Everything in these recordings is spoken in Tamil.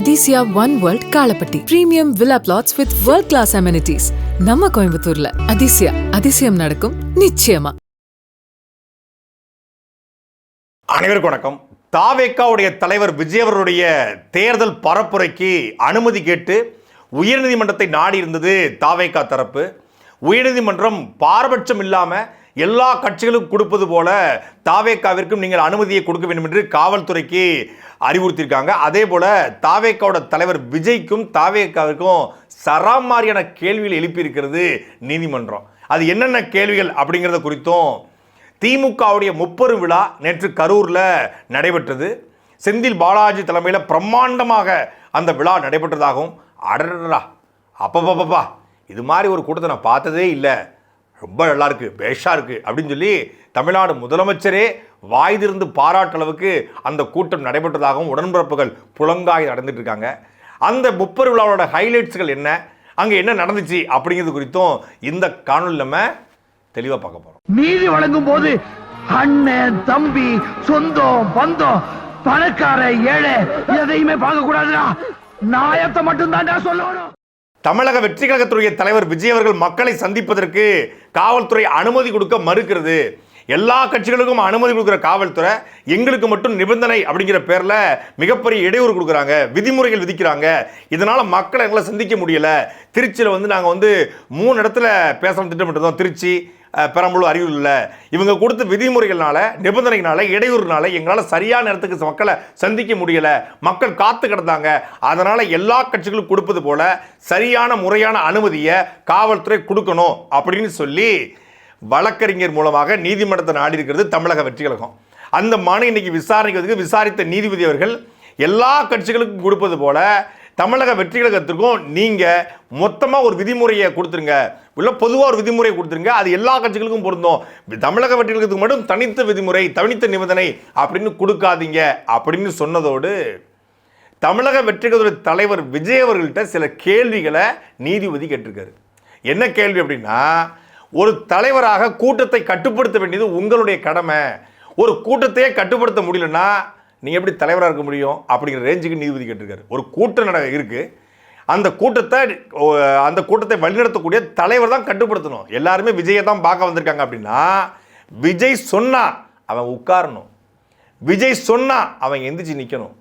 Athisaya one world Kalapatti premium villa plots with world class amenities நம்ம கோயம்புத்தூர்ல. அதிசயா அதிசயம் நடக்கும் நிச்சயமா. அனைவருக்கும் வணக்கம். தாவேக்காவுடைய தலைவர் விஜய் அவர்களுடைய தேர்தல் பரப்புரைக்கு அனுமதி கேட்டு உயர்நீதிமன்றத்தை நாடி இருந்தது தாவேக்கா தரப்பு. உயர்நீதிமன்றம் பாரபட்சம் இல்லாமல் எல்லா கட்சிகளுக்கும் கொடுப்பது போல தாவேக்காவிற்கும் நீங்கள் அனுமதியை கொடுக்க வேண்டும் என்று காவல்துறைக்கு அறிவுறுத்தியிருக்காங்க. அதே போல தாவேக்காவோட தலைவர் விஜய்க்கும் தாவேக்காவிற்கும் சராமாரியான கேள்விகள் எழுப்பியிருக்கிறது நீதிமன்றம். அது என்னென்ன கேள்விகள் அப்படிங்கிறத குறித்தும் திமுகவுடைய முப்பெரும் விழா நேற்று கரூரில் நடைபெற்றது. செந்தில் பாலாஜி தலைமையில் பிரம்மாண்டமாக அந்த விழா நடைபெற்றதாகவும் அடடா அப்பப்பப்பா இது மாதிரி ஒரு கூட்டத்தை நான் பார்த்ததே இல்லை. ரொம்ப நல்லா இருக்குது பேஷாக இருக்குது அப்படின்னு சொல்லி தமிழ்நாடு முதலமைச்சரே வாய் திறந்து பாராட்டு அளவுக்கு அந்த கூட்டம் நடைபெற்றதாகவும் உடன்பிறப்புகள் புலங்காய் நடந்துட்டு இருக்காங்க அந்த முப்பெரு விழாவோட ஹைலைட்ஸ்கள் என்ன? அங்கே என்ன நடந்துச்சு அப்படிங்கிறது குறித்தும் இந்த காணொலி நம்ம தெளிவாக பார்க்க போகிறோம் நீதி வழங்கும் போது அண்ணன் தம்பி சொந்தம் பந்தம் பணக்கார ஏழை எதையுமே பார்க்க கூடாதுடா. நாயத்தை மட்டும் தான்டா சொல்லணும். தமிழக வெற்றி கழகத்துடைய தலைவர் விஜய் அவர்கள் மக்களை சந்திப்பதற்கு காவல்துறை அனுமதி கொடுக்க மறுக்கிறது. எல்லா கட்சிகளுக்கும் அனுமதி கொடுக்குற காவல்துறை எங்களுக்கு மட்டும் நிபந்தனை அப்படிங்கிற பேரில் மிகப்பெரிய இடையூறு கொடுக்குறாங்க விதிமுறைகள் விதிக்கிறாங்க. இதனால் மக்களை எங்களை சந்திக்க முடியல. திருச்சியில் வந்து நாங்கள் வந்து மூணு இடத்துல பேசணும் திட்டமிட்டிருந்தோம் திருச்சி பெரம்பலூர் அறிவு இல்லை. இவங்க கொடுத்த விதிமுறைகள்னால நிபந்தனைகளால இடையூறுனால எங்களால் சரியான நேரத்துக்கு மக்களை சந்திக்க முடியல. மக்கள் காத்து கிடந்தாங்க. அதனால எல்லா கட்சிகளும் கொடுப்பது போல சரியான முறையான அனுமதியை காவல்துறை கொடுக்கணும் அப்படின்னு சொல்லி வழக்கறிஞர் மூலமாக நீதிமன்றத்தை நாடி இருக்கிறது தமிழக வெற்றி கழகம். அந்த மனு இன்னைக்கு விசாரணைக்கு விசாரித்த நீதிபதி அவர்கள் எல்லா கட்சிகளுக்கும் கொடுப்பது போல தமிழக வெற்றி கழகத்திற்கும் நீங்கள் மொத்தமாக ஒரு விதிமுறையை கொடுத்துருங்க. இல்லை பொதுவாக ஒரு விதிமுறையை கொடுத்துருங்க. அது எல்லா கட்சிகளுக்கும் பொருந்தும். தமிழக வெற்றி கழகத்துக்கு மட்டும் தனித்த விதிமுறை தனித்த நிபந்தனை அப்படின்னு கொடுக்காதீங்க அப்படின்னு சொன்னதோடு தமிழக வெற்றி கழகத்துடைய தலைவர் விஜய் அவர்கள்ட்ட சில கேள்விகளை நீதிபதி கேட்டிருக்காரு. என்ன கேள்வி அப்படின்னா ஒரு தலைவராக கூட்டத்தை கட்டுப்படுத்த வேண்டியது உங்களுடைய கடமை. ஒரு கூட்டத்தையே கட்டுப்படுத்த முடியலன்னா நீங்கள் எப்படி தலைவராக இருக்க முடியும் அப்படிங்கிற ரேஞ்சுக்கு நீதிபதி கேட்டிருக்காரு. ஒரு கூட்டம் நட இருக்குது அந்த கூட்டத்தை அந்த கூட்டத்தை வழிநடத்தக்கூடிய தலைவர் தான் கட்டுப்படுத்தணும். எல்லாருமே விஜயை தான் பார்க்க வந்திருக்காங்க அப்படின்னா விஜய் சொன்னா அவன் உட்காரணும். விஜய் சொன்னா அவன் எந்திரிச்சு நிற்கணும்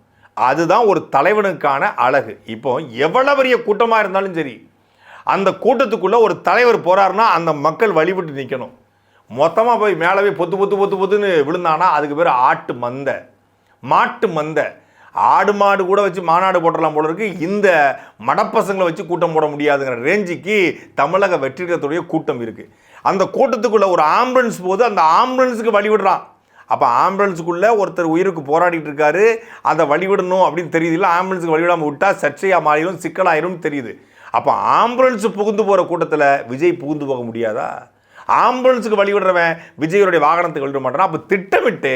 அதுதான் ஒரு தலைவனுக்கான அழகு. இப்போ எவ்வளவு பெரிய கூட்டமாக இருந்தாலும் சரி அந்த கூட்டத்துக்குள்ளே ஒரு தலைவர் போகிறாருன்னா அந்த மக்கள் வழிபட்டு நிற்கணும் மொத்தமாக போய் மேலே போய் பொத்து பொத்து பொத்து பொத்துன்னு விழுந்தானா அதுக்கு பேர் ஆட்டு மந்தை. மாட்டு மந்தை. ஆடு மாடு கூட வச்சு மாநாடு போட்டுடலாம் போல இருக்கு. இந்த மடப்பசங்களை வச்சு கூட்டம் போட முடியாதுங்கிற ரேஞ்சுக்கு தமிழக வெற்றிடத்துடைய கூட்டம் இருக்குது அந்த கூட்டத்துக்குள்ளே ஒரு ஆம்புலன்ஸ் போது அந்த ஆம்புலன்ஸுக்கு வழிவிடுறான் அப்போ ஆம்புலன்ஸுக்குள்ளே ஒருத்தர் உயிருக்கு போராடிட்டு இருக்காரு. அதை வழிவிடணும் அப்படின்னு தெரியுது இல்லை? ஆம்புலன்ஸுக்கு வழிவிடாமல் விட்டால் சர்ச்சையாக மாறிடும் சிக்கலாயிரும் தெரியுது. அப்போ ஆம்புலன்ஸ் புகுந்து போகிற கூட்டத்தில் விஜய் புகுந்து போக முடியாதா? ஆம்புலன்ஸுக்கு வழிவிடுறவன் விஜயனுடைய வாகனத்துக்கு வழிவிட மாட்டானா? அப்போ திட்டமிட்டு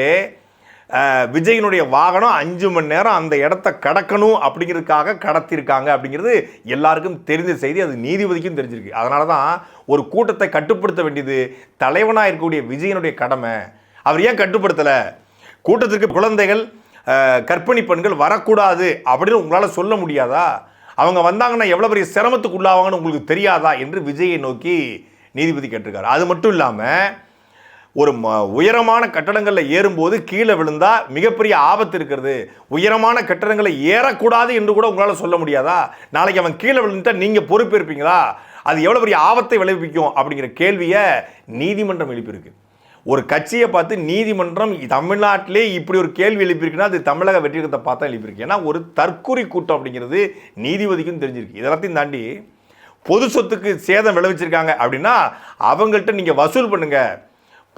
அஹ், விஜயினுடைய வாகனம் அஞ்சு மணி நேரம் அந்த இடத்த கடக்கணும் அப்படிங்கிறதுக்காக கடத்தியிருக்காங்க அப்படிங்கிறது எல்லாருக்கும் தெரிஞ்ச செய்தி. அது நீதிபதிக்கும் தெரிஞ்சிருக்கு. அதனால தான் ஒரு கூட்டத்தை கட்டுப்படுத்த வேண்டியது தலைவனாக இருக்கக்கூடிய விஜயனுடைய கடமை. அவர் ஏன் கட்டுப்படுத்தலை? கூட்டத்திற்கு குழந்தைகள் கற்பிணி பெண்கள் வரக்கூடாது அப்படின்னு உங்களால் சொல்ல முடியாதா? அவங்க வந்தாங்கன்னா எவ்வளோ பெரிய சிரமத்துக்கு உள்ளாவாங்கன்னு உங்களுக்கு தெரியாதா என்று விஜயை நோக்கி நீதிபதி கேட்டிருக்காரு. அது மட்டும் இல்லாமல் ஒரு ம- உயரமான கட்டடங்களில் ஏறும்போது கீழே விழுந்தால் மிகப்பெரிய ஆபத்து இருக்கிறது. உயரமான கட்டடங்களை ஏறக்கூடாது என்று கூட உங்களால் சொல்ல முடியாதா? நாளைக்கு அவன் கீழே விழுந்துட்டா நீங்கள் பொறுப்பேற்பீங்களா? அது எவ்வளோ பெரிய ஆபத்தை விளைவிக்கும் அப்படிங்கிற கேள்வியை நீதிமன்றம் எழுப்பியிருக்கு. ஒரு கட்சியை பார்த்து நீதிமன்றம் தமிழ்நாட்டிலே இப்படி ஒரு கேள்வி எழுப்பியிருக்குன்னா அது தமிழக வெற்றிடத்தை பார்த்தா எழுப்பியிருக்கு. ஏன்னா ஒரு தற்கொலை கூட்டம் அப்படிங்கிறது நீதிபதிக்கும் தெரிஞ்சிருக்கு. இதெல்லாத்தையும் தாண்டி பொது சொத்துக்கு சேதம் விளைவிச்சிருக்காங்க அப்படின்னா அவங்கள்ட்ட நீங்கள் வசூல் பண்ணுங்கள்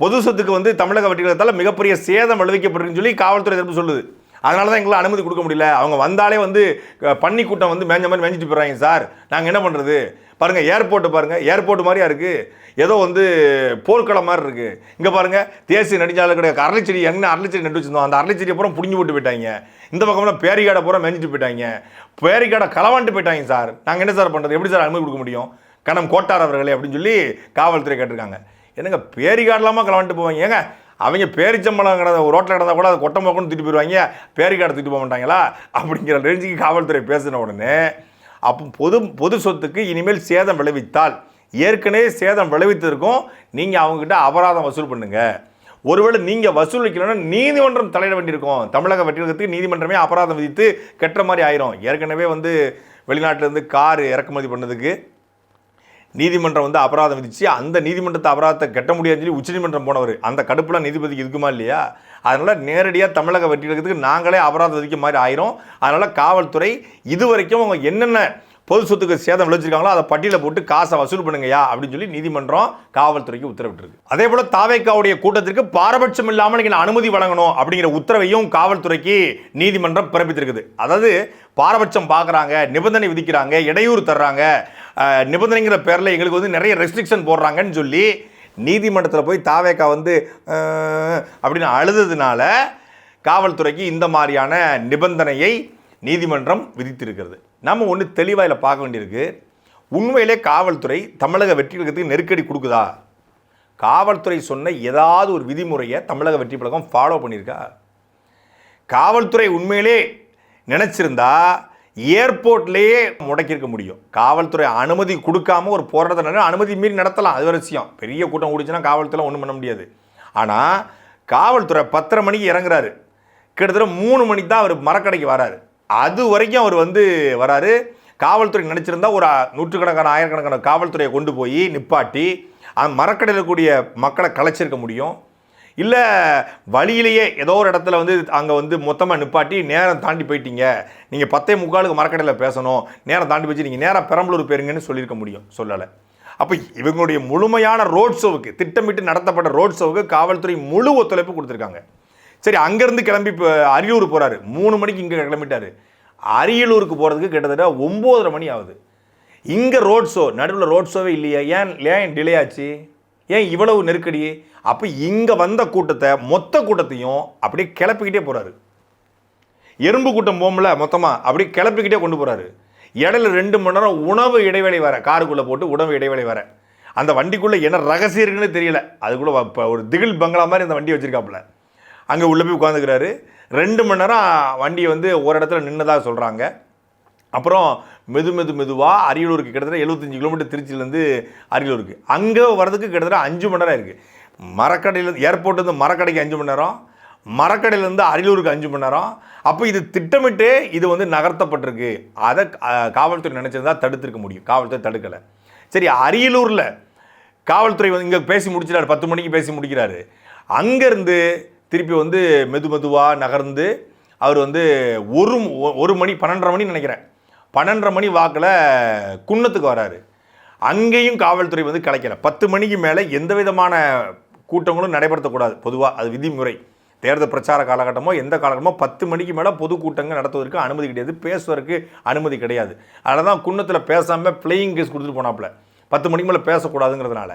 பொது சொத்துக்கு வந்து தமிழக வட்டிகளத்தால் மிகப்பெரிய சேதம் விளைவிக்கப்பட்டிருக்குன்னு சொல்லி காவல்துறை தரப்பு சொல்லுது. அதனால தான் எங்களால் அனுமதி கொடுக்க முடியல. அவங்க வந்தாலே வந்து பன்னி கூட்டம் வந்து மேஞ்ச மாதிரி மேஞ்சிட்டு போயிடுறாங்க சார். நாங்கள் என்ன பண்ணுறது பாருங்கள் ஏர்போர்ட்டு பாருங்கள் ஏர்போர்ட் மாதிரியா இருக்குது ஏதோ வந்து போர்க்களம் மாதிரி இருக்குது இங்கே பாருங்கள் தேசிய நெடுஞ்சாலை கிடையாது. அரளிச்செடி எங்கே அரளிச்செடி நட்டு வச்சிருந்தோம். அந்த அரளிச்செடி பூரா புடிஞ்சு போட்டு போயிட்டாங்க. இந்த பக்கம்லாம் பேரிகாடை பூரா மேஞ்சிட்டு போயிட்டாங்க. பேரிகாடை களவாண்டு போயிட்டாங்க சார். நாங்கள் என்ன சார் பண்ணுறது எப்படி சார் அனுமதி கொடுக்க முடியும்? கணம் கோட்டார் அவர்களே அப்படின்னு சொல்லி காவல்துறை கேட்டிருக்காங்க. என்னங்க பேரிகாடலாமா களவாண்டு போவாங்க? ஏங்க அவங்க பேரிச்சம்பளம் கிடந்த ரோட்டில் கிடந்தா கூட அதை கொட்டை மோக்கன்னு திட்டு போயிடுவாங்க பேரிக்காடை திட்டு போக மாட்டாங்களா? அப்படிங்கிற ரேஞ்சுக்கு காவல்துறை பேசின உடனே அப்போ பொது பொது சொத்துக்கு இனிமேல் சேதம் விளைவித்தால் ஏற்கனவே சேதம் விளைவித்ததற்கும் நீங்கள் அவங்ககிட்ட அபராதம் வசூல் பண்ணுங்க. ஒருவேளை நீங்கள் வசூலிக்கணும்னா நீதிமன்றம் தலையிட வேண்டியிருக்கும். தமிழக வெற்றிடத்துக்கு நீதிமன்றமே அபராதம் விதித்து கெட்டுற மாதிரி ஆயிரும். ஏற்கனவே வந்து வெளிநாட்டிலேருந்து கார் இறக்குமதி பண்ணதுக்கு நீதிமன்றம் வந்து அபராதம் விதிச்சு அந்த நீதிமன்றத்தை அபராதத்தை கட்ட முடியாதுன்னு சொல்லி உச்சநீதிமன்றம் போனவர். அந்த கடுப்புலாம் நீதிபதிக்கு இருக்குமா இல்லையா? அதனால் நேரடியாக தமிழக வெற்றிடத்துக்கு நாங்களே அபராதம் விதிக்க மாதிரி ஆயிரும். அதனால் காவல்துறை இது வரைக்கும் அவங்க என்னென்ன பொது சொத்துக்கு சேதம் விளைச்சிருக்காங்களோ அதை பட்டியலை போட்டு காசை வசூல் பண்ணுங்கயா அப்படின்னு சொல்லி நீதிமன்றம் காவல்துறைக்கு உத்தரவிட்டிருக்கு. அதே போல் தாவேக்காவுடைய கூட்டத்திற்கு பாரபட்சம் இல்லாமல் நீங்கள் அனுமதி வழங்கணும் அப்படிங்கிற உத்தரவையும் காவல்துறைக்கு நீதிமன்றம் பிறப்பித்திருக்குது. அதாவது பாரபட்சம் பார்க்குறாங்க நிபந்தனை விதிக்கிறாங்க இடையூறு தர்றாங்க. நிபந்தனைங்கிற பேரில் எங்களுக்கு வந்து நிறைய ரெஸ்ட்ரிக்ஷன் போடுறாங்கன்னு சொல்லி நீதிமன்றத்தில் போய் தாவேக்கா வந்து அப்படின்னு அழுததுனால காவல்துறைக்கு இந்த மாதிரியான நிபந்தனையை நீதிமன்றம் விதித்திருக்கிறது. நம்ம ஒன்று தெளிவாக இதில் பார்க்க வேண்டியிருக்கு. உண்மையிலே காவல்துறை தமிழக வெற்றி கழகத்துக்கு நெருக்கடி கொடுக்குதா? காவல்துறை சொன்ன ஏதாவது ஒரு விதிமுறையை தமிழக வெற்றி கழகம் ஃபாலோ பண்ணியிருக்கா? காவல்துறை உண்மையிலே நினச்சிருந்தா ஏர்போர்ட்லேயே முடக்கியிருக்க முடியும். காவல்துறை அனுமதி கொடுக்காம ஒரு போராட்டத்தை நடந்து அனுமதி மீறி நடத்தலாம். அது ஒரு விஷயம். பெரிய கூட்டம் கூடிச்சுன்னா காவல்துறை ஒன்றும் பண்ண முடியாது. ஆனால் காவல்துறை பத்தரை மணிக்கு இறங்குறாரு. கிட்டத்தட்ட மூணு மணிக்கு தான் அவர் மரக்கடைக்கு வராரு. அது வரைக்கும் அவர் வந்து வராரு. காவல்துறை நினச்சிருந்தா ஒரு நூற்றுக்கணக்கான ஆயிரக்கணக்கான காவல்துறையை கொண்டு போய் நிப்பாட்டி அந்த மரக்கடையில் கூடிய மக்களை கலைச்சிருக்க முடியும். இல்லை வழியிலேயே ஏதோ ஒரு இடத்துல வந்து அங்கே வந்து மொத்தமாக நிப்பாட்டி நேரம் தாண்டி போயிட்டீங்க. நீங்கள் பத்தே முக்காலுக்கு மரக்கடையில் பேசணும். நேரம் தாண்டி போச்சு நீங்கள் நேரம் பெரம்பலூர் போயிருங்கன்னு சொல்லியிருக்க முடியும் சொல்லலை. அப்போ இவங்களுடைய முழுமையான ரோட் ஷோவுக்கு திட்டமிட்டு நடத்தப்பட்ட ரோட் ஷோவுக்கு காவல்துறை முழு ஒத்துழைப்பு கொடுத்துருக்காங்க. சரி அங்கேருந்து கிளம்பி இப்போ அரியலூர் போகிறாரு மூணு மணிக்கு இங்கே கிளம்பிட்டார். அரியலூருக்கு போகிறதுக்கு கிட்டத்தட்ட ஒம்போதரை மணி ஆகுது. இங்கே ரோட் ஷோ நடுவில் ரோட் ஷோவே இல்லையா. ஏன் ஏன் டிலே ஆச்சு? ஏன் இவ்வளவு நெருக்கடி? அப்போ இங்கே வந்த கூட்டத்தை மொத்த கூட்டத்தையும் அப்படியே கிளப்பிக்கிட்டே போகிறாரு எறும்பு கூட்டம் போகும்ல மொத்தமாக அப்படியே கிளப்பிக்கிட்டே கொண்டு போகிறாரு இடையில ரெண்டு மணி நேரம் உணவு இடைவேளை வர காருக்குள்ளே போட்டு உணவு இடைவேளை வர அந்த வண்டிக்குள்ளே என்ன ரகசியம் இருக்குன்னு தெரியல. அதுக்குள்ளே இப்போ ஒரு திகில் பங்களா மாதிரி அந்த வண்டி வச்சிருக்காப்புல. அங்கே உள்ளே போய் உட்காந்துக்கிறாரு ரெண்டு மணி நேரம் வண்டியை வந்து ஒரு இடத்துல நின்னதாக சொல்கிறாங்க அப்புறம் மெது மெது மெதுவாக அரியலூருக்கு கிட்டத்தட்ட எழுபத்தஞ்சு கிலோமீட்டர் திருச்சியிலேருந்து அரியலூருக்கு. அங்கே வர்றதுக்கு கிட்டத்தட்ட அஞ்சு மணி நேரம் இருக்குது மரக்கடையில் ஏர்போர்ட்லேருந்து மரக்கடைக்கு அஞ்சு மணி நேரம். மரக்கடையிலேருந்து அரியலூருக்கு அஞ்சு மணி நேரம். அப்போ இது திட்டமிட்டு இது வந்து நகர்த்தப்பட்டிருக்கு. அதை காவல்துறை நினச்சிருந்தா தடுத்திருக்க முடியும். காவல்துறை தடுக்கலை. சரி அரியலூரில் காவல்துறை வந்து இங்கே பேசி முடிச்சிடாரு பத்து மணிக்கு பேசி முடிக்கிறாரு. அங்கேருந்து திருப்பி வந்து மெது மெதுவாக நகர்ந்து அவர் வந்து ஒரு ஒரு மணி பன்னெண்டரை மணி நினைக்கிறேன். பன்னெண்டரை மணி வாக்கில் குன்னத்துக்கு வராரு. அங்கேயும் காவல்துறை வந்து கிடைக்கல பத்து மணிக்கு மேலே எந்த விதமான கூட்டங்களும் நடைபெறத்தக்கூடாது. பொதுவாக அது விதிமுறை. தேர்தல் பிரச்சார காலகட்டமோ எந்த காலகட்டமோ பத்து மணிக்கு மேலே பொதுக்கூட்டங்கள் நடத்துவதற்கு அனுமதி கிடையாது. பேசுவதற்கு அனுமதி கிடையாது. அதனால் தான் குன்னத்தில் பேசாமல் பிளேயிங் கேஸ் கொடுத்துட்டு போனாப்புல. பத்து மணிக்கு மேலே பேசக்கூடாதுங்கிறதுனால.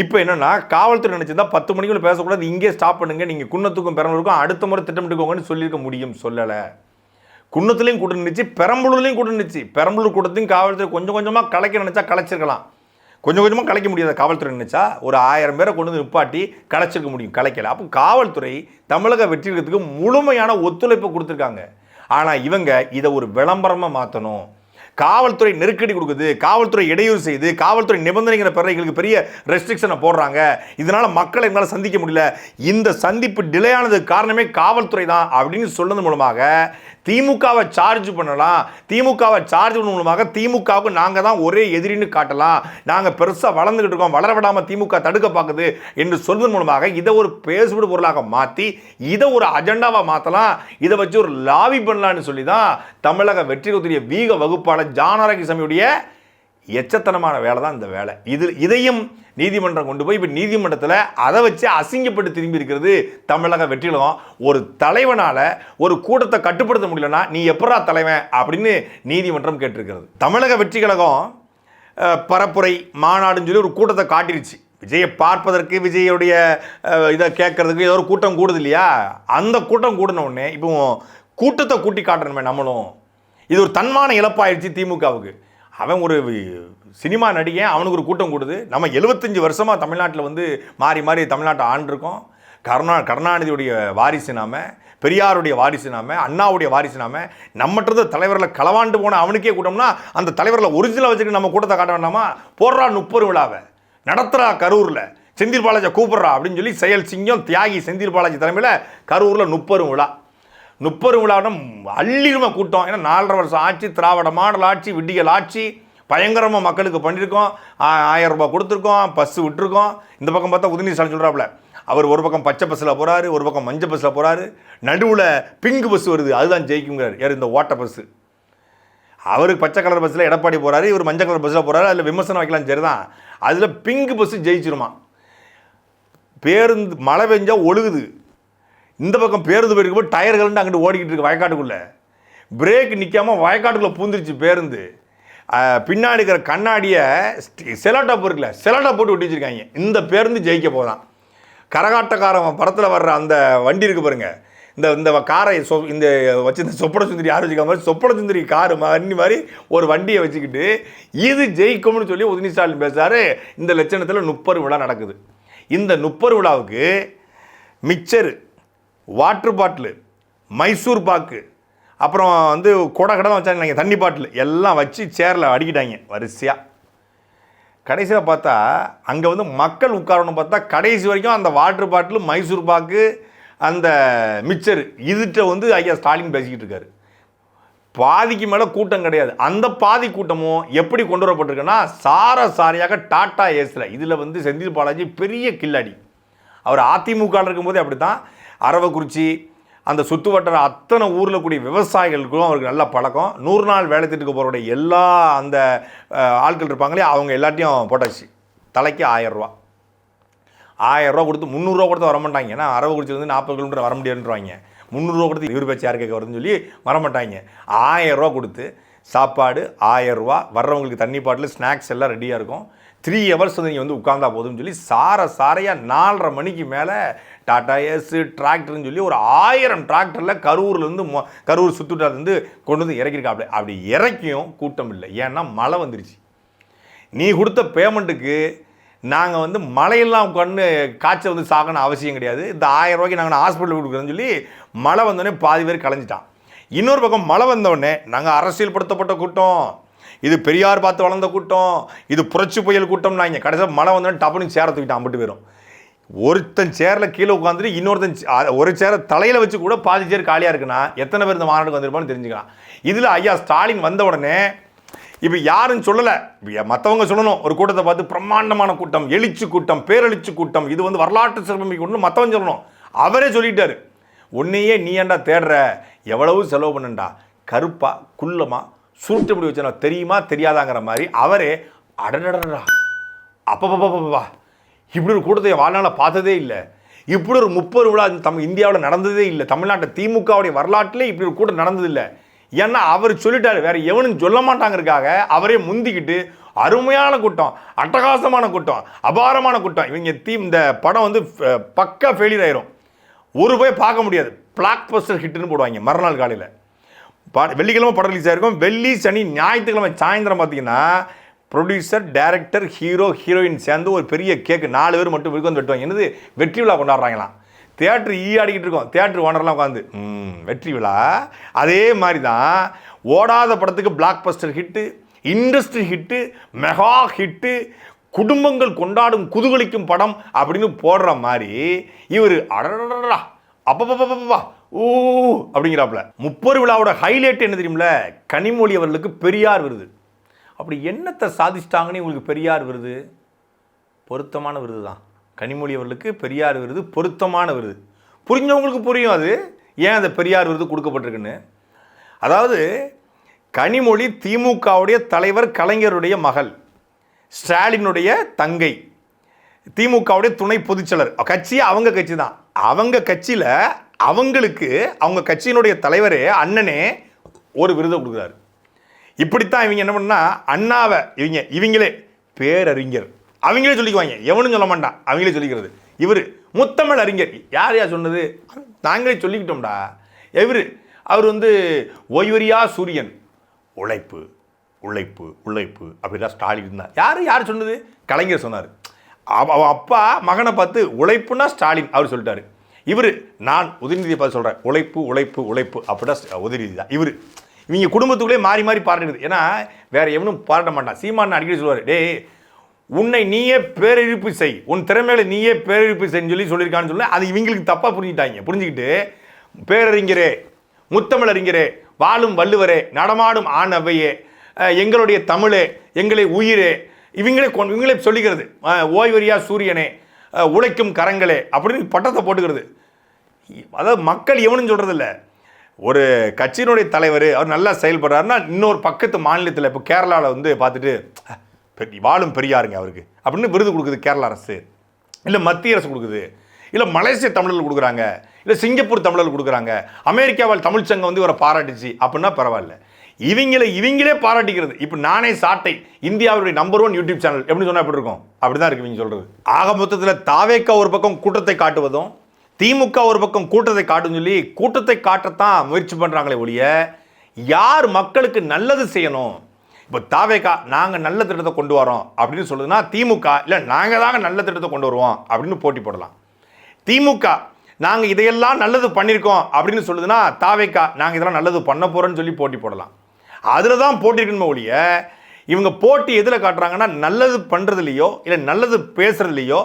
இப்போ என்னென்னா காவல்துறை நினச்சிருந்தா பத்து மணிக்குள்ளே பேசக்கூடாது. இங்கே ஸ்டாப் பண்ணுங்க. நீங்கள் குன்னத்துக்கும் பெரம்பலூருக்கும் அடுத்த முறை திட்டமிட்டுக்கோங்கன்னு சொல்லியிருக்க முடியும். சொல்லலை. குன்னத்துலேயும் கூட்டம் நின்றுச்சு பெரம்பலூர்லேயும் கூட்டம் நின்றுச்சு பெரம்பலூர் கூட்டத்தையும் காவல்துறை கொஞ்சம் கொஞ்சமாக கலைக்க நினச்சா கலைச்சிருக்கலாம். கொஞ்சம் கொஞ்சமாக கலைக்க முடியாத காவல்துறை நினச்சா ஒரு ஆயிரம் பேரை கொண்டு வந்து நிப்பாட்டி கலைச்சிருக்க முடியும் கலைக்கலை. அப்போ காவல்துறை தமிழக வெற்றிடத்துக்கு முழுமையான ஒத்துழைப்பு கொடுத்துருக்காங்க. ஆனால் இவங்க இதை ஒரு விளம்பரமாக மாற்றணும் காவல்துறை நெருக்கடி கொடுக்குது காவல்துறை இடையூறு செய்து காவல்துறை நிபந்தனைங்கிற பேரில் எங்களுக்கு பெரிய ரெஸ்ட்ரிக்ஷனை போடுறாங்க. இதனால் மக்களை எங்களால் சந்திக்க முடியல. இந்த சந்திப்பு டிலே ஆனதுக்கு காரணமே காவல்துறை தான் அப்படின்னு சொன்னது மூலமாக திமுகவை சார்ஜ் பண்ணலாம். திமுகவை சார்ஜ் பண்ண மூலமாக திமுகவுக்கு நாங்கள் தான் ஒரே எதிரின்னு காட்டலாம். நாங்கள் பெருசாக வளர்ந்துக்கிட்டு இருக்கோம். வளர விடாமல் திமுக தடுக்க பார்க்குது என்று சொல்வதன் மூலமாக இதை ஒரு பேசுபடு பொருளாக மாற்றி இதை ஒரு அஜெண்டாவாக மாற்றலாம் இதை வச்சு ஒரு லாபி பண்ணலான்னு சொல்லி தான் தமிழக வெற்றிகளுடைய வீக வகுப்பாளர் ஜானாரகிசாமியுடைய எச்சத்தனமான வேலை தான் இந்த வேலை. இது இதையும் நீதிமன்றம் கொண்டு போய் இப்போ நீதிமன்றத்தில் அதை வச்சு அசிங்கப்பட்டு திரும்பி இருக்கிறது தமிழக வெற்றிலும் ஒரு தலைவனால் ஒரு கூட்டத்தை கட்டுப்படுத்த முடியலன்னா நீ எப்படா தலைவன் அப்படின்னு நீதிமன்றம் கேட்டிருக்கிறது. தமிழக வெற்றி கழகம் பரப்புரை மாநாடுன்னு சொல்லி ஒரு கூட்டத்தை காட்டிருச்சு. விஜயை பார்ப்பதற்கு விஜயுடைய இதை கேட்கறதுக்கு ஏதோ ஒரு கூட்டம் கூடுது இல்லையா? அந்த கூட்டம் கூடின உடனே இப்போ கூட்டத்தை கூட்டி காட்டணுமே நம்மளும். இது ஒரு தன்மான இழப்பாயிடுச்சு திமுகவுக்கு. அவன் ஒரு சினிமா நடிகன் அவனுக்கு ஒரு கூட்டம் கூடுது. நம்ம எழுபத்தஞ்சி வருஷமாக தமிழ்நாட்டில் வந்து மாறி மாறி தமிழ்நாட்டை ஆண்டிருக்கோம். கருணா கருணாநிதியுடைய வாரிசு நாம பெரியாருடைய வாரிசு நாம அண்ணாவுடைய வாரிசு நாம நம்மகிட்ட தலைவரில் களவாண்டு போன அவனுக்கே கூட்டம்னா அந்த தலைவரில் ஒரிஜினல் வச்சுட்டு நம்ம கூட்டத்தை காட்ட வேண்டாமா? போடுறா முப்பது விழாவை. நடத்துறா கரூரில். செந்தில் பாலாஜி கூப்பிட்றா அப்படின்னு சொல்லி செயல் சிங்கம் தியாகி செந்தில் பாலாஜி தலைமையில் கரூரில் முப்பெரும் விழா. முப்பெரும் விழாவிடம் அள்ளிரும கூட்டம். ஏன்னா நாலரை வருஷம் ஆட்சி திராவிட மாடல் ஆட்சி விடியல் ஆட்சி பயங்கரமாக மக்களுக்கு பண்ணியிருக்கோம் ஆயிரம் ரூபாய் கொடுத்துருக்கோம். பஸ்ஸு விட்டுருக்கோம். இந்த பக்கம் பார்த்தா உதயநிதி ஸ்டாலின் சொல்கிறாப்புல அவர் ஒரு பக்கம் பச்சை பஸ்ஸில் போகிறாரு ஒரு பக்கம் மஞ்சள் பஸ்ஸில் போகிறாரு நடுவில் பிங்க் பஸ் வருது அதுதான் ஜெயிக்குங்கிறார் யார் இந்த ஓட்ட பஸ்ஸு அவருக்கு பச்சை கலர் பஸ்ஸில் எடப்பாடி போகிறாரு இவர் மஞ்சள் கலர் பஸ்ஸில் போகிறாரு அதில் விமர்சனம் வைக்கலாம் சரிதான். அதில் பிங்க் பஸ்ஸு ஜெயிச்சிருமா. பேருந்து மழை பெஞ்சால் ஒழுகுது. இந்த பக்கம் பேருந்து போயிருக்கப்போ டயர்கள்னு அங்கிட்டு ஓடிக்கிட்டு இருக்கு வயக்காட்டுக்குள்ளே. பிரேக் நிற்காமல் வயக்காட்டுக்குள்ளே பூந்துருச்சு பேருந்து. பின்னாடி இருக்கிற கண்ணாடியை செலோட்டாப் இருக்குல்ல செலோட்டாப் போட்டு ஒட்டி வச்சுருக்காங்க. இந்த பேருந்து ஜெயிக்க போதான் கரகாட்டக்காரன் படத்தில் வர்ற அந்த வண்டி இருக்கு பாருங்க. இந்த இந்த காரை சொ இந்த வச்சு இந்த சொப்பட சுந்தரி யார் வச்சுக்க மாதிரி சொப்பட சுந்தரி காரு வண்டி மாதிரி ஒரு வண்டியை வச்சுக்கிட்டு இது ஜெயிக்கும்னு சொல்லி உதினி ஸ்டாலின் பேசுறாரு. இந்த லட்சணத்தில் நுப்பர் விழா நடக்குது. இந்த நுப்பர் விழாவுக்கு mixture water bottle Mysore pak அப்புறம் வந்து கொடை கடை வச்சாங்க நீங்கள் தண்ணி பாட்டில். எல்லாம் வச்சு சேரில் அடிக்கிட்டாங்க வரிசையாக கடைசியில் பார்த்தா அங்கே வந்து மக்கள் உட்காரணும் பார்த்தா கடைசி வரைக்கும் அந்த வாட்டர் பாட்டில் மைசூர் பாக்கு அந்த மிக்சர் இதுகிட்ட வந்து ஐயா ஸ்டாலின் பேசிக்கிட்டு இருக்காரு. பாதிக்கு மேலே கூட்டம் கிடையாது. அந்த பாதி கூட்டமும் எப்படி கொண்டு வரப்பட்டிருக்குன்னா சார சாரியாக டாட்டா ஏஸில் இதில் வந்து செந்தில் பாலாஜி பெரிய கில்லாடி. அவர் அதிமுக இருக்கும்போதே அப்படி தான் அரவக்குறிச்சி அந்த சுற்று வட்டார அத்தனை ஊரில் கூடிய விவசாயிகளுக்கும் அவருக்கு நல்ல பழக்கம். நூறு நாள் வேலை திட்டுக்கு போகிறோடைய எல்லா அந்த ஆட்கள் இருப்பாங்களே அவங்க எல்லாத்தையும் போட்டாச்சு. தலைக்கு ஆயரூவா ஆயரூவா கொடுத்து முந்நூறுரூவா கொடுத்து வர மாட்டாங்க ஏன்னா அரவக்குறிச்சி வந்து நாற்பது கிலோமீட்டர் வர முடியாதுன்றவாங்க. முந்நூறுரூவா கொடுத்து இவர் பேச்சு யார் கேட்க வருதுன்னு சொல்லி வர மாட்டாங்க ஆயிரம் கொடுத்து சாப்பாடு ஆயரூவா வர்றவங்களுக்கு தண்ணி பாட்டில் ஸ்நாக்ஸ் எல்லாம் ரெடியாக இருக்கும். த்ரீ ஹவர்ஸ் வந்து நீங்கள் வந்து உட்காந்தா போதும்னு சொல்லி சார சாரையாக நாலரை மணிக்கு மேலே டாடா ஏஸ் டிராக்டர்னு சொல்லி ஒரு ஆயிரம் டிராக்டரில் கரூர்லேருந்து மொ கரூர் சுற்றுட்டாலேருந்து கொண்டு வந்து இறக்கியிருக்காப்ல. அப்படி இறக்கியும் கூட்டம் இல்லை. ஏன்னா மழை வந்துருச்சு. நீ கொடுத்த பேமெண்ட்டுக்கு நாங்கள் வந்து மழையெல்லாம் உட்காந்து காய்ச்சல் வந்து சாகணும் அவசியம் கிடையாது. இந்த ஆயிரம் ரூபாய்க்கு நாங்கள் ஹாஸ்பிட்டல் கொடுக்குறோன்னு சொல்லி மழை வந்தோடனே பாதி பேர் கலைஞ்சிட்டான். இன்னொரு பக்கம் மழை வந்தோடனே நாங்கள் அரசியல்படுத்தப்பட்ட கூட்டம். இது பெரியார் பார்த்து வளர்ந்த கூட்டம் இது புரட்சி புயல் கூட்டம்னா இங்கே கடைசியாக மழை வந்தோடனே டப்புனு சேர தூக்கிட்டான் அம்பிட்டு போயிடும் ஒருத்தன் சேரில் கீழே உட்காந்துட்டு இன்னொருத்தன் ஒரு சேரை தலையில் வச்சு கூட பாதி சேர் காலியாக இருக்குன்னா எத்தனை பேர் இந்த மாநாட்டுக்கு வந்திருப்பான்னு தெரிஞ்சுக்கலாம். இதில் ஐயா ஸ்டாலின் வந்த உடனே இப்போ யாரும் சொல்லலை மற்றவங்க சொல்லணும். ஒரு கூட்டத்தை பார்த்து பிரம்மாண்டமான கூட்டம் எழுச்சி கூட்டம் பேரெழுச்சி கூட்டம் இது வந்து வரலாற்று சிறப்புமிக்க கூட்டம் மற்றவங்க சொல்லணும். அவரே சொல்லிட்டாரு. உன்னையே நீ ஏன்டா தேடுற? எவ்வளவு செலவு பண்ணண்டா? கருப்பா குள்ளமா சுருட்டு முடி வச்சனா தெரியுமா? தெரியாதாங்கிற மாதிரி அவரே அடடடடா அப்பப்பப்பா இப்படி ஒரு கூட்டத்தை என் வாழ்நாள பார்த்ததே இல்லை. இப்படி ஒரு முப்பது விழா தம் இந்தியாவில் நடந்ததே இல்லை. தமிழ்நாட்டை திமுகவுடைய வரலாற்றிலே இப்படி ஒரு கூட்டம் நடந்ததில்லை ஏன்னா அவர் சொல்லிட்டாரு வேற எவனும் சொல்ல மாட்டாங்கிறதுக்காக அவரே முந்திக்கிட்டு அருமையான கூட்டம் அட்டகாசமான கூட்டம் அபாரமான கூட்டம். இவங்க தீ இந்த படம் வந்து பக்கா ஃபெயிலியர் ஆயிரும். ஒரு போய் பார்க்க முடியாது. பிளாக் பஸ்டர் ஹிட்னு போடுவாங்க மறுநாள் காலையில். பா வெள்ளிக்கிழமை படம் ரிலீஸ் ஆயிருக்கும். வெள்ளி சனி ஞாயிற்றுக்கிழமை சாயந்தரம் பார்த்தீங்கன்னா ப்ரொடியூசர் டைரக்டர் ஹீரோ ஹீரோயின் சேர்ந்து ஒரு பெரிய கேக்கு நாலு பேர் மட்டும் வந்து வெட்டுவாங்க. என்னது? வெற்றி விழா கொண்டாடுறாங்களாம். தேட்ரு ஈ e ஆடிக்கிட்டு இருக்கோம். தேட்ரு ஓனர்லாம் உட்காந்து வெற்றி விழா? அதே மாதிரி தான் ஓடாத படத்துக்கு blockbuster hit industry hit mega hit குடும்பங்கள் கொண்டாடும் குதுகலிக்கும் படம் அப்படின்னு போடுற மாதிரி இவர் அடடடடா அப்பப்பப்பப்பா ஊ அப்படிங்கிறாப்புல. முப்பொரு விழாவோட ஹைலைட் என்ன தெரியும்ல? கனிமொழி அவர்களுக்கு பெரியார் விருது. அப்படி என்னத்தை சாதிச்சிட்டாங்கன்னு உங்களுக்கு பெரியார் விருது? பொருத்தமான விருது தான். கனிமொழி அவர்களுக்கு பெரியார் விருது பொருத்தமான விருது. புரிஞ்சவங்களுக்கு புரியும் அது. ஏன் அந்த பெரியார் விருது கொடுக்கப்பட்டிருக்குன்னு? அதாவது கனிமொழி திமுகவுடைய தலைவர் கலைஞருடைய மகள் ஸ்டாலினுடைய தங்கை திமுகவுடைய துணை பொதுச்செயலர் கட்சி அவங்க கட்சி தான். அவங்க கட்சியில் அவங்களுக்கு அவங்க கட்சியினுடைய தலைவரே அண்ணனே ஒரு விருதை கொடுக்குறாரு. இப்படித்தான் இவங்க என்ன பண்ணா அண்ணாவை இவங்க இவங்களே பேரறிஞர். அவங்களே சொல்லிக்குவாங்க. எவனும் சொல்ல மாட்டான். அவங்களே சொல்லிக்கிறது. இவர் முத்தமிழ் அறிஞர். யார் யார் சொன்னது? நாங்களே சொல்லிக்கிட்டோம்டா. இவர் அவர் வந்து ஓய்வரியா சூரியன். உழைப்பு உழைப்பு உழைப்பு. அப்படிலாம் ஸ்டாலின் இருந்தார். யார் யார் சொன்னது? கலைஞர் சொன்னார். அவ அப்பா மகனை பார்த்து உழைப்புனா ஸ்டாலின் அவர் சொல்லிட்டாரு. இவர் நான் உதயநிதி பார்த்து சொல்கிறேன் உழைப்பு உழைப்பு உழைப்பு அப்படின்னா உதயநிதி தான். இவர் இவங்க குடும்பத்துக்குள்ளே மாறி மாறி பாராட்டுது ஏன்னா வேறு எவனும் பாராட்ட மாட்டான். சீமான் அடிக்கடி சொல்லுவார் டேய் உன்னை நீயே பேரழிப்பு செய். உன் திறமையில நீயே பேரழிப்பு செய்ன்னு சொல்லி சொல்லியிருக்கான்னு சொல்லி அது இவங்களுக்கு தப்பாக புரிஞ்சுட்டாங்க புரிஞ்சுக்கிட்டு பேரறிஞரே முத்தமிழறிஞரே வாழும் வள்ளுவரே நடமாடும் ஆணவையே எங்களுடைய தமிழே எங்களை உயிரே இவங்களே கொண்டு இவங்களே சொல்லிக்கிறது ஓய்வரியா சூரியனே உழைக்கும் கரங்களே அப்படின்னு பட்டத்தை போட்டுக்கிறது. அதாவது மக்கள் எவனும் சொல்கிறதில்ல ஒரு கட்சியினுடைய தலைவர் அவர் நல்லா செயல்படுறாருன்னா இன்னொரு பக்கத்து மாநிலத்தில் இப்போ கேரளாவில் வந்து பார்த்துட்டு பெரிய- வாழும் பெரியாருங்க அவருக்கு. அப்படின்னு விருது கொடுக்குது கேரளா அரசு. இல்லை மத்திய அரசு கொடுக்குது. இல்லை மலேசிய தமிழர்கள் கொடுக்குறாங்க. இல்லை சிங்கப்பூர் தமிழர்கள் கொடுக்குறாங்க. அமெரிக்காவால் தமிழ் சங்கம் வந்து இவரை பாராட்டுச்சு அப்படின்னா பரவாயில்ல. இவங்களை இவங்களே பாராட்டிக்கிறது. இப்போ நானே சாட்டை இந்தியாவுடைய நம்பர் ஒன் யூடியூப் சேனல் எப்படி சொன்னால் எப்படி இருக்கும்? அப்படிதான் இருக்கு இவங்க சொல்கிறது ஆக மொத்தத்தில் தாவேக்கா ஒரு பக்கம் கூட்டத்தை காட்டுவதும் திமுக ஒரு பக்கம் கூட்டத்தை காட்டும் சொல்லி கூட்டத்தை காட்டத்தான் முயற்சி பண்ணுறாங்களே ஒழிய யார் மக்களுக்கு நல்லது செய்யணும்? இப்போ தாவேக்கா நாங்கள் நல்ல திட்டத்தை கொண்டு வரோம் அப்படின்னு சொல்லுதுன்னா திமுக இல்லை நாங்கள் தாங்க நல்ல திட்டத்தை கொண்டு வருவோம் அப்படின்னு போட்டி போடலாம். திமுக நாங்கள் இதையெல்லாம் நல்லது பண்ணியிருக்கோம் அப்படின்னு சொல்லுதுன்னா தாவேக்கா நாங்கள் இதெல்லாம் நல்லது பண்ண போகிறோன்னு சொல்லி போட்டி போடலாம். அதில் தான் போட்டி இருக்கணுமே ஒழிய இவங்க போட்டி எதில் காட்டுறாங்கன்னா நல்லது பண்ணுறதுலையோ இல்லை நல்லது பேசுறதுலையோ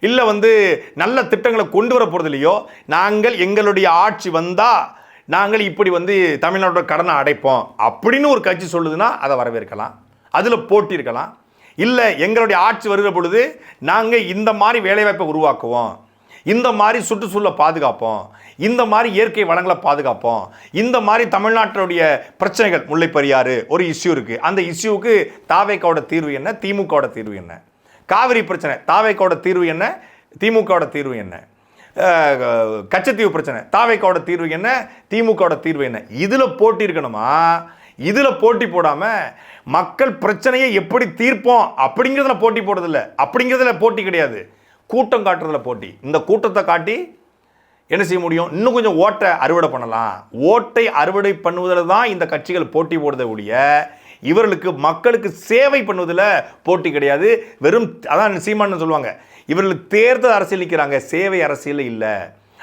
இல்லை வந்து நல்ல திட்டங்களை கொண்டு வர போகிறதுலையோ நாங்கள் எங்களுடைய ஆட்சி வந்தால் நாங்கள் இப்படி வந்து தமிழ்நாட்டோட கடனை அடைப்போம். அப்படின்னு ஒரு கட்சி சொல்லுதுன்னா அதை வரவேற்கலாம். அதில் போட்டி இருக்கலாம். இல்லை எங்களுடைய ஆட்சி வருகிற பொழுது நாங்கள் இந்த மாதிரி வேலைவாய்ப்பை உருவாக்குவோம். இந்த மாதிரி சுற்றுச்சூழலை பாதுகாப்போம். இந்த மாதிரி இயற்கை வளங்களை பாதுகாப்போம். இந்த மாதிரி தமிழ்நாட்டினுடைய பிரச்சனைகள் முல்லைப்பெரியாறு ஒரு இஷ்யூ இருக்குது அந்த இஷ்யூவுக்கு தாவேக்காவோட தீர்வு என்ன? திமுகவோட தீர்வு என்ன? காவிரி பிரச்சனை. தாவேக்காவோட தீர்வு என்ன? திமுகவோட தீர்வு என்ன? கச்சத்தீவு பிரச்சனை. தாவேக்காவோட தீர்வு என்ன? திமுகவோட தீர்வு என்ன? இதில் போட்டி இருக்கணுமா? இதில் போட்டி போடாமல் மக்கள் பிரச்சனையை எப்படி தீர்ப்போம்? அப்படிங்கிறதுல போட்டி போடுறதில்ல. அப்படிங்கிறதுல போட்டி கிடையாது. கூட்டம் காட்டுறதுல போட்டி. இந்த கூட்டத்தை காட்டி என்ன செய்ய முடியும்? இன்னும் கொஞ்சம் ஓட்டை அறுவடை பண்ணலாம். ஓட்டை அறுவடை பண்ணுவதில் தான் இந்த கட்சிகள் போட்டி போடுறதை ஒழிய இவர்களுக்கு மக்களுக்கு சேவை பண்ணுவதில் போட்டி கிடையாது. வெறும் அதான் சீமான்னு சொல்லுவாங்க. இவர்களுக்கு தேர்தல் அரசியல் நிற்கிறாங்க சேவை அரசியல் இல்லை.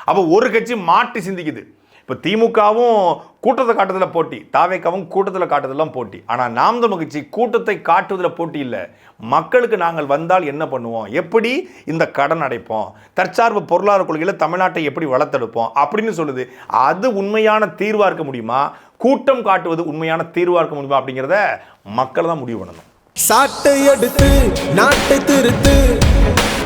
அப்போ ஒரு கட்சி மாட்டி சிந்திக்குது. இப்போ திமுகவும் கூட்டத்தை காட்டுறதுல போட்டி தாவேக்காவும் கூட்டத்தில் காட்டுறதெல்லாம் போட்டி. ஆனால் நாம் தமிழ் கட்சி கூட்டத்தை காட்டுவதில் போட்டி இல்லை. மக்களுக்கு நாங்கள் வந்தால் என்ன பண்ணுவோம்? எப்படி இந்த கடன் அடைப்போம்? தற்சார்பு பொருளாதார கொள்கையில் தமிழ்நாட்டை எப்படி வளர்த்தெடுப்போம்? அப்படின்னு சொல்லுது. அது உண்மையான தீர்வாக இருக்க முடியுமா? கூட்டம் காட்டுவது உண்மையான தீர்வாக இருக்க முடியுமா அப்படிங்கிறத மக்கள் தான் முடிவு பண்ணணும். சாட்டை எடுத்து நாட்டை திருத்து.